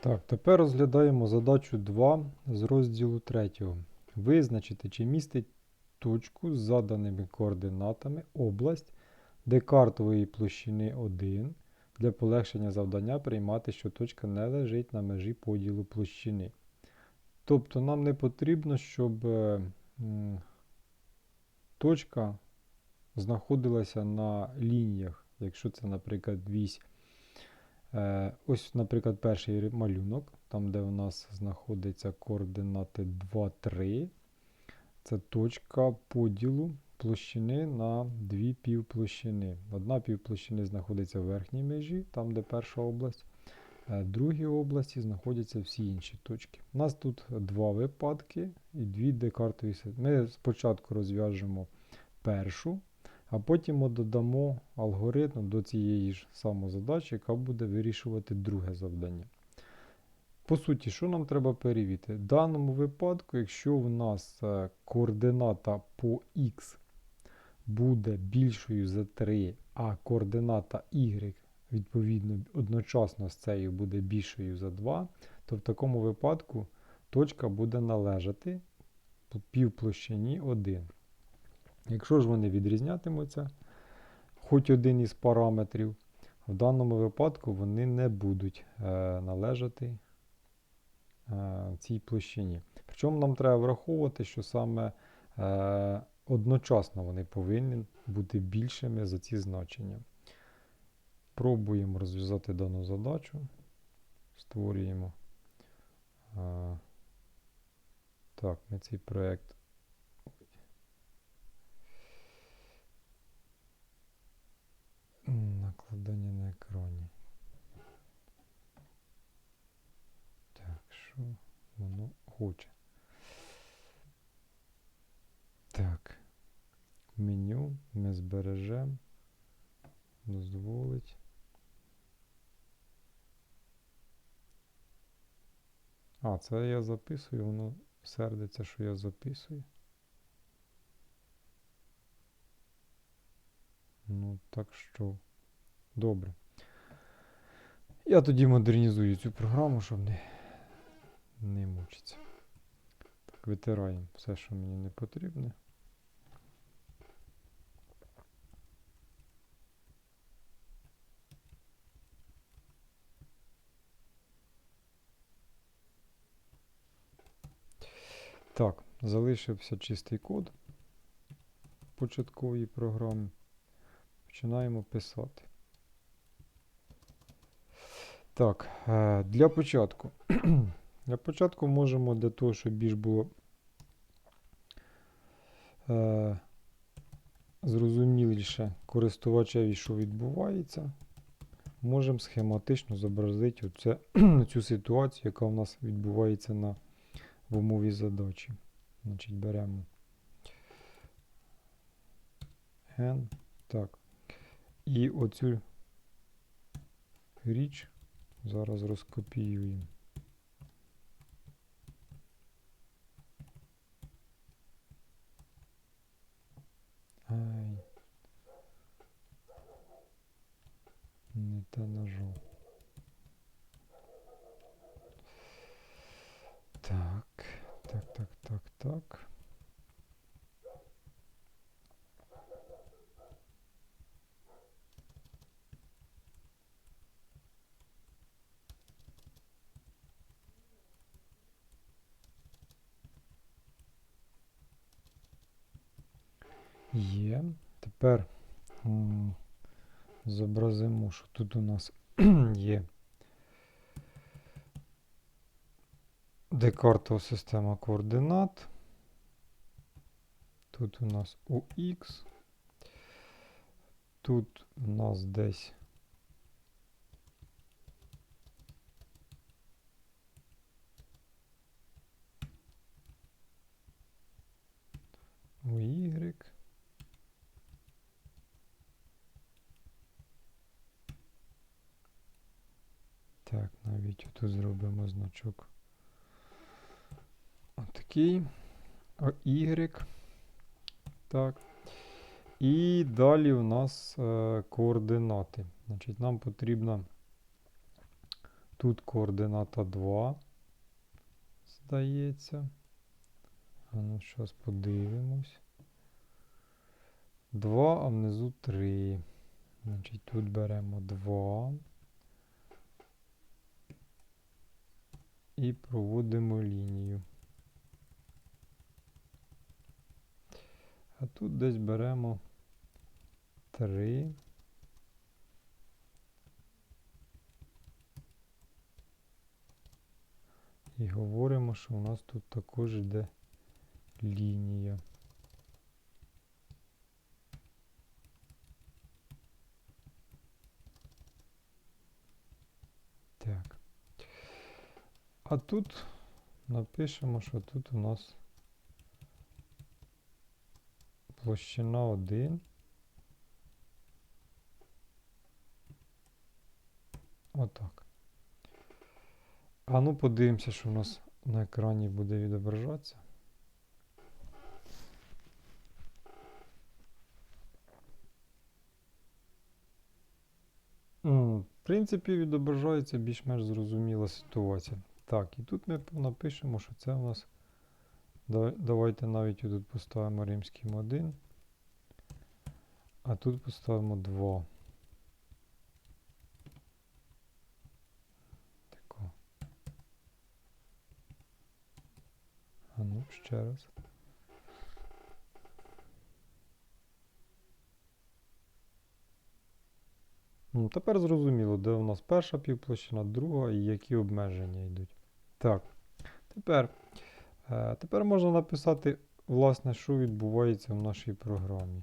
Так, тепер розглядаємо задачу 2 з розділу 3. Визначити, чи містить точку з заданими координатами область, де картової площини 1 для полегшення завдання приймати, що точка не лежить на межі поділу площини. Тобто нам не потрібно, щоб е, точка знаходилася на лініях, якщо це, наприклад, вісь Ось, наприклад, перший малюнок, там, де у нас знаходяться координати 2, 3. Це точка поділу площини на дві півплощини. Одна півплощини знаходиться в верхній межі, там, де перша область. е, В другій області знаходяться всі інші точки. У нас тут два випадки і дві декартові системи. Ми спочатку розв'яжемо першу, а потім ми додамо алгоритм до цієї ж самозадачі, яка буде вирішувати друге завдання. По суті, що нам треба перевірити? В даному випадку, якщо в нас е, координата по x буде більшою за 3, а координата y відповідно одночасно з цією буде більшою за 2, то в такому випадку точка буде належати півплощині 1. Якщо ж вони відрізнятимуться, хоч один із параметрів, в даному випадку вони не будуть е, належати е, цій площині. Причому нам треба враховувати, що саме е, одночасно вони повинні бути більшими за ці значення. Пробуємо розв'язати дану задачу. Створюємо. Так, ми цей проєкт Накладання на екрані. Так, що воно хоче? Так. Меню ми збережемо. Дозволить. А, це я записую, воно сердиться, що я записую. Ну, так що. Добре. Я тоді модернізую цю програму, щоб не, не мучитися. Витираємо все, що мені не потрібне. Так, залишився чистий код початкової програми. Починаємо писати. Так, е, для початку. Для початку можемо для того, щоб більш було е, зрозуміліше користувачеві, що відбувається, можемо схематично зобразити оце, цю ситуацію, яка у нас відбувається на, в умові задачі. Значить, беремо n. Так. І оцю річ зараз розкопіюємо. Те нажав. Так, так, так, так, так. Є. Тепер зобразимо, що тут у нас є декартова система координат. Тут у нас UX. Тут у нас десь Так, навіть тут зробимо значок. Отакий. Y. Так. І далі у нас е, координати. Значить, нам потрібно Тут координата 2. Здається. А ну, зараз подивимось. 2, а внизу 3. Значить, тут беремо 2. І проводимо лінію. А тут десь беремо 3. І говоримо, що у нас тут також йде лінія. Так. А тут напишемо, що тут у нас площина 1. Отак. А ну подивимося, що у нас на екрані буде відображатися. В принципі, відображається більш-менш зрозуміла ситуація. Так, і тут ми напишемо, що це у нас. Давайте навіть тут поставимо римським 1. А тут поставимо 2. Тако. А ну, ще раз. Ну, тепер зрозуміло, де у нас перша півплощина, друга і які обмеження йдуть. Так, тепер, е, тепер можна написати, власне, що відбувається в нашій програмі.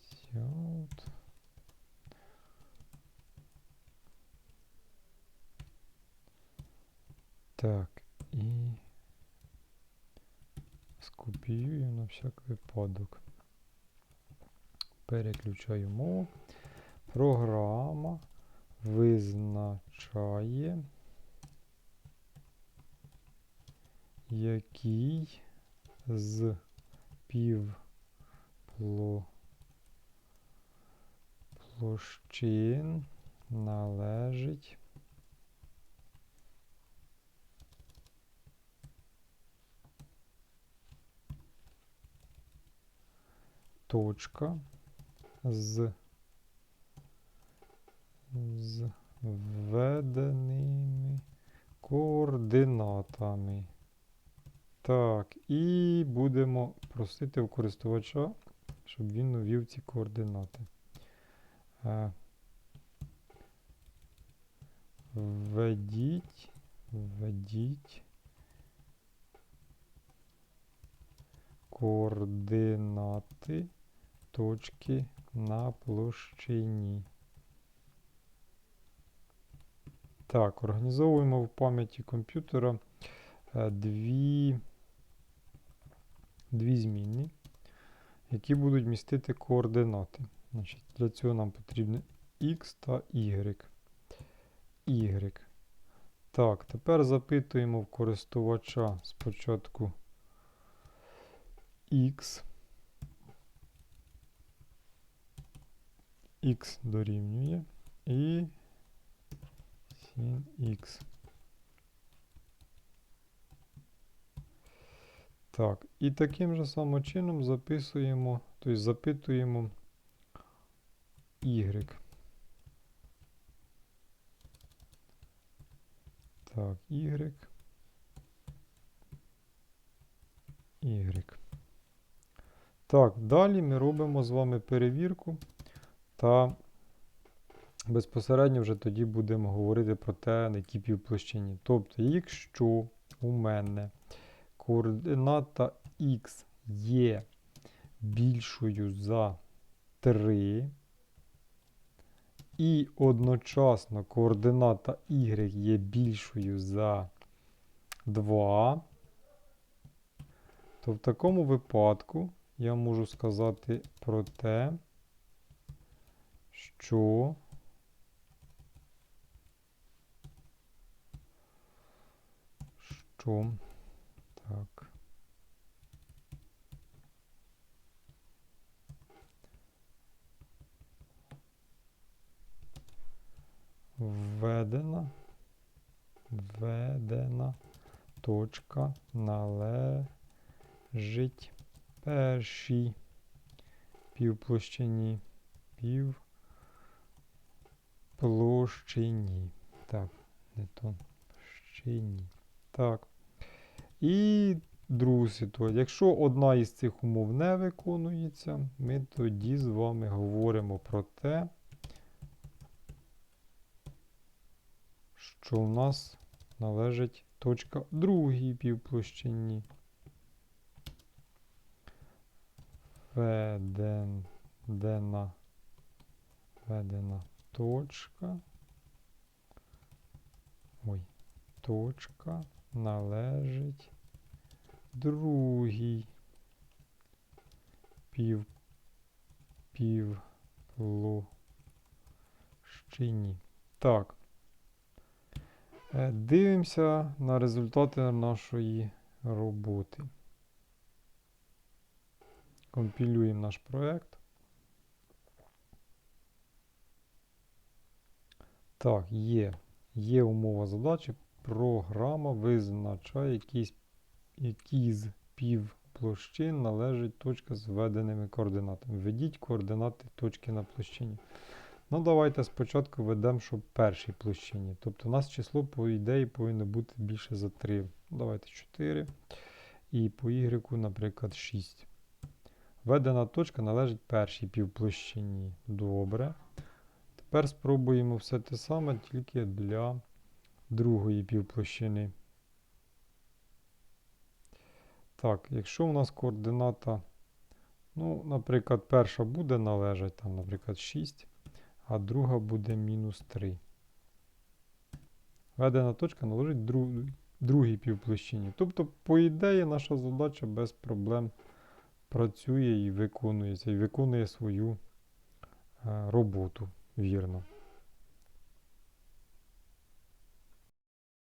Сяут. Так, і скопіюю на всяк випадок. Переключаю мову. Програма визначає, який з півплощин належить точка з з введеними координатами. Так, і будемо просити у користувача, щоб він увів ці координати. Е, Введіть, введіть координати точки на площині. Так, організовуємо в пам'яті комп'ютера е, дві, дві змінні, які будуть містити координати. Значить, для цього нам потрібні X та Y. Y. Так, тепер запитуємо в користувача спочатку X. X дорівнює і sin X. Так, і таким же самим чином записуємо, тобто запитуємо Y. Так, Y. Y. Так, далі ми робимо з вами перевірку та безпосередньо вже тоді будемо говорити про те, на якій півплощині. Тобто, якщо у мене координата Х є більшою за 3, і одночасно координата Y є більшою за 2, то в такому випадку я можу сказати про те, що що так. Введена, введена точка належить першій півплощині пів Півплощині. Так, не то. Площині. Так. І другу ситуацію. Якщо одна із цих умов не виконується, ми тоді з вами говоримо про те, що у нас належить точка другій півплощині. Введена, введена точка. Ой, точка належить другій пів, півплощині. Так. Е, Дивимося на результати нашої роботи. Компілюємо наш проект. Так, є. Є умова задачі. Програма визначає, якийсь, якій з півплощин належить точка з введеними координатами. Введіть координати точки на площині. Ну, давайте спочатку введемо, що в першій площині. Тобто у нас число, по ідеї, повинно бути більше за 3. Давайте 4. І по y, наприклад, 6. Введена точка належить першій півплощині. Добре. Тепер спробуємо все те саме, тільки для другої півплощини. Так, якщо у нас координата, ну, наприклад, перша буде належати, там, наприклад, 6, а друга буде мінус 3. Введена точка належить друг, другій півплощині. Тобто, по ідеї, наша задача без проблем працює і виконується, і виконує свою е, роботу вірно.